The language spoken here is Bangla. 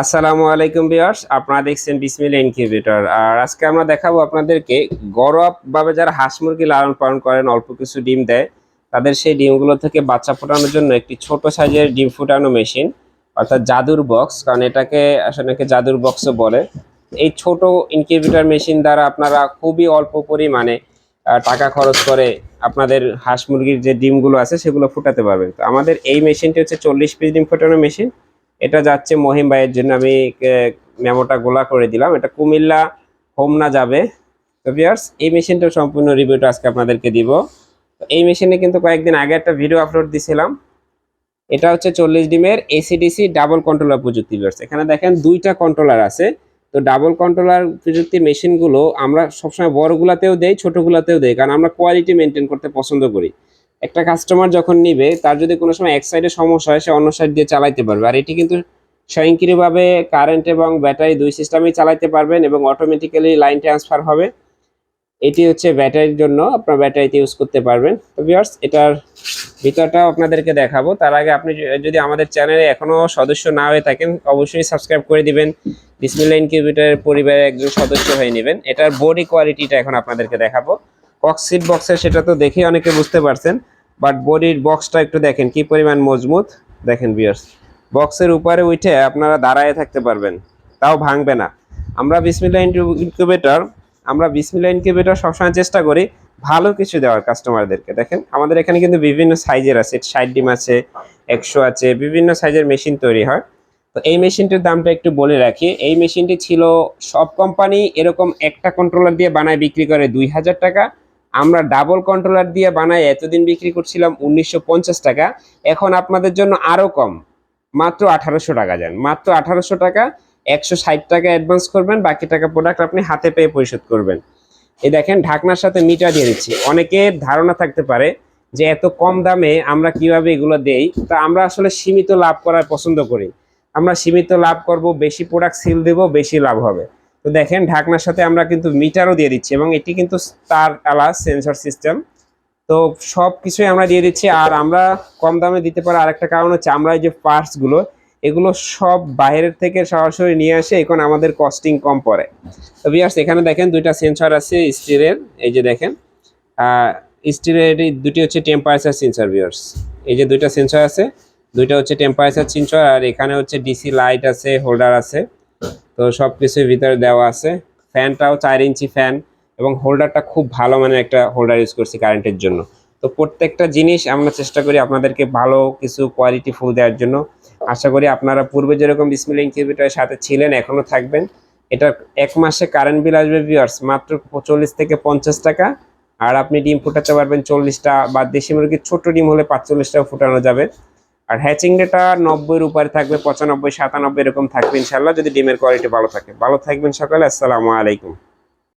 আসসালামু আলাইকুম ভিউয়ার্স, আপনারা দেখছেন বিসমিল ইনকিউবেটর। আর আজকে আমরা দেখাবো আপনাদেরকে ঘরোয়াভাবে যারা হাঁস মুরগি লালন পালন করেন, অল্প কিছু ডিম দেয়, তাদের সেই ডিমগুলো থেকে বাচ্চা ফোটানোর জন্য একটি ছোট সাইজের ডিম ফুটানো মেশিন, অর্থাৎ জাদুর বক্স, কারণ এটাকে আসলে জাদুর বক্সও বলে। এই ছোট ইনকিউবেটর মেশিন দ্বারা আপনারা খুবই অল্প পরিমাণে টাকা খরচ করে আপনাদের হাঁস মুরগির যে ডিমগুলো আছে, সেগুলো ফুটাতে পারবেন। তো আমাদের এই মেশিনটি হচ্ছে চল্লিশ পিস ডিম ফোটানো মেশিন। এটা যাচ্ছে মহিম ভাইয়ের জন্য। আমি মেমোটা গোলা করে দিলাম। এটা কুমিল্লা হোমনা যাবে। তো ভিয়ার্স এই মেশিনটার সম্পূর্ণ রিভিউটা আজকে আপনাদেরকে দিব। এই মেশিনে কিন্তু কয়েকদিন আগে একটা ভিডিও আপলোড দিছিলাম। এটা হচ্ছে চল্লিশ ডিমের এসিডিসি ডাবল কন্ট্রোলার প্রযুক্তি ভিউয়ার্স এখানে দেখেন দুইটা কন্ট্রোলার আছে। তো ডাবল কন্ট্রোলার প্রযুক্তি মেশিনগুলো আমরা সবসময় বড়গুলাতেও দেই, ছোটগুলাতেও দেই। কারণ আমরা কোয়ালিটি মেনটেন করতে পছন্দ করি। একটা কাস্টমার যখন নিবে, তার যদি কোনো সময় এক সাইডে সমস্যা হয়, সে অন্য সাইড দিয়ে চালাইতে পারবে। আর এটি কিন্তু স্বয়ংক্রিয়ভাবে কারেন্ট এবং ব্যাটারি দুই সিস্টেমেই চালাইতে পারবেন এবং অটোমেটিক্যালি লাইন ট্রান্সফার হবে। এটি হচ্ছে ব্যাটারির জন্য, আপনার ব্যাটারিতে ইউজ করতে পারবেন। তো ভিউয়ার্স এটার ভিতরটাও আপনাদেরকে দেখাবো। তার আগে আপনি যদি আমাদের চ্যানেলে এখনও সদস্য না হয়ে থাকেন, অবশ্যই সাবস্ক্রাইব করে দিবেন। বিসমিল্লা ইনকিউবেটরের পরিবারের একজন সদস্য হয়ে নেবেন। এটার বডি কোয়ালিটিটা এখন আপনাদেরকে দেখাবো। কক্সিট বক্সের সেটা তো দেখেই অনেকে বুঝতে পারছেন। বাট বডির বক্সটা একটু দেখেন, কি পরিমাণ মজবুত? দেখেন বিয়ার্স বক্সের উপরে উঠে আপনারা দাঁড়ায় থাকতে পারবেন, তাও ভাঙবে না। আমরা বিসমিল্লা ইনকিউবেটর আমরা বিসমিল্লা ইনকিউবেটর সবসময় চেষ্টা করি ভালো কিছু দেওয়ার কাস্টমারদেরকে দেখেন, আমাদের এখানে কিন্তু বিভিন্ন সাইজের আছে, ষাট ডিম আছে, একশো আছে, বিভিন্ন সাইজের মেশিন তৈরি হয়। তো এই মেশিনটির দামটা একটু বলে রাখি, এই মেশিনটি ছিল সব কোম্পানি এরকম একটা কন্ট্রোলার দিয়ে বানায় বিক্রি করে দুই হাজার টাকা। আমরা ডাবল কন্ট্রোলার দিয়ে বানাই এতদিন বিক্রি করছিলাম উনিশশো পঞ্চাশ টাকা। এখন আপনাদের জন্য আরও কম। মাত্র আঠারোশো টাকা যান। মাত্র আঠারোশো টাকা, একশো ষাট টাকা অ্যাডভান্স করবেন, বাকি টাকা প্রোডাক্ট আপনি হাতে পেয়ে পরিশোধ করবেন। এই দেখেন, ঢাকনার সাথে মিটার দিয়ে দিচ্ছি। অনেকের ধারণা থাকতে পারে যে এত কম দামে আমরা কীভাবে এগুলো দেই। তা আমরা আসলে সীমিত লাভ করার পছন্দ করি। আমরা সীমিত লাভ করব, বেশি প্রোডাক্ট সিল দেব, বেশি লাভ হবে। তো দেখেন, ঢাকনার সাথে আমরা কিন্তু মিটারও দিয়ে দিচ্ছি এবং এটি কিন্তু তার আলা সেন্সর সিস্টেম তো সব কিছুই আমরা দিয়ে দিচ্ছি আর আমরা কম দামে দিতে পারার আরেকটা কারণ হচ্ছে আমরা এই যে পার্টসগুলো এগুলো সব বাইরের থেকে সরাসরি নিয়ে আসে, এখন আমাদের কস্টিং কম পড়ে। তো বিয়ার্স এখানে দেখেন দুইটা সেন্সর আছে স্টিলের এই যে দেখেন। স্টিলের দুটি হচ্ছে টেম্পারেচার সেন্সর বিয়ার্স এই যে দুইটা সেন্সর আছে, দুইটা হচ্ছে টেম্পারেচার সেন্সর আর এখানে হচ্ছে ডিসি লাইট আছে হোল্ডার আছে। তো সব কিছুর ভিতরে দেওয়া আছে। ফ্যানটাও চার ইঞ্চি ফ্যান এবং হোল্ডারটা খুব ভালো মানের একটা হোল্ডার ইউজ করছি কারেন্টের জন্য। তো প্রত্যেকটা জিনিস আমরা চেষ্টা করি আপনাদেরকে ভালো কিছু কোয়ালিটি ফুল দেওয়ার জন্য। আশা করি আপনারা পূর্বে যেরকম বিসমিল ইনকিউবেটরের সাথে ছিলেন এখনও থাকবেন। এটা এক মাসে কারেন্ট বিল আসবে ভিউয়ার্স মাত্র চল্লিশ থেকে পঞ্চাশ টাকা। আর আপনি ডিম ফুটাতে পারবেন চল্লিশটা বা দেশি মুরগির ছোট ডিম হলে পাঁচচল্লিশটাও ফুটানো যাবে। আর হ্যাচিং ডেটা নব্বইয়ের উপরে থাকবে, পঁচানব্বই, সাতানব্বই এরকম থাকবে ইনশাল্লাহ যদি ডিমের কোয়ালিটি ভালো থাকে। ভালো থাকবেন সকালে, আসসালামু আলাইকুম।